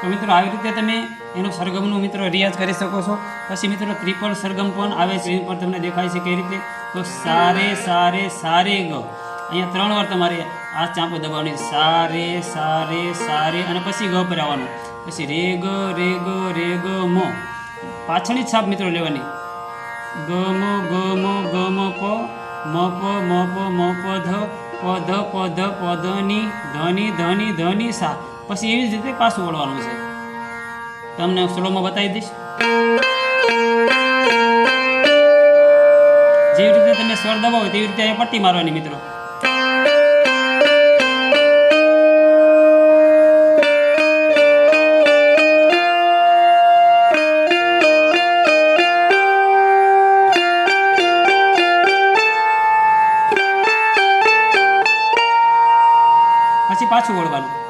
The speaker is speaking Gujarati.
તો મિત્રો, આવી રીતે તમે એનું સરગમનું મિત્રો રિયાઝ કરી શકો છો. પછી મિત્રો, ત્રિપલ સરગમ પણ આવે સ્ક્રીન પર તમને દેખાય છે કઈ રીતે. તો સારે સારે સારે ગ. અહીંયા ત્રણ વાર તમારે આ ચાંપો દબાવવાની સારે સારે સારે અને પછી ગ પર આવવાનું. પછી રે, ગ રે ગ રે, ગ, મો. પાછળની છાપ મિત્રો લેવાની. ગ, મો ગ મો, ગ, મ, પ મ પ મ પ મ, પ, ધ પ ધ પ ધ પ, ધ, ની ધની ધની ધની સા. પછી એવી જ રીતે પાછું વળવાનું છે. તમને સ્લોમાં બતાવી દઈશ. જેવી રીતે તમે સ્વર દબાવો તેવી રીતે પટ્ટી મારવાની મિત્રો. પછી પાછું વળવાનું.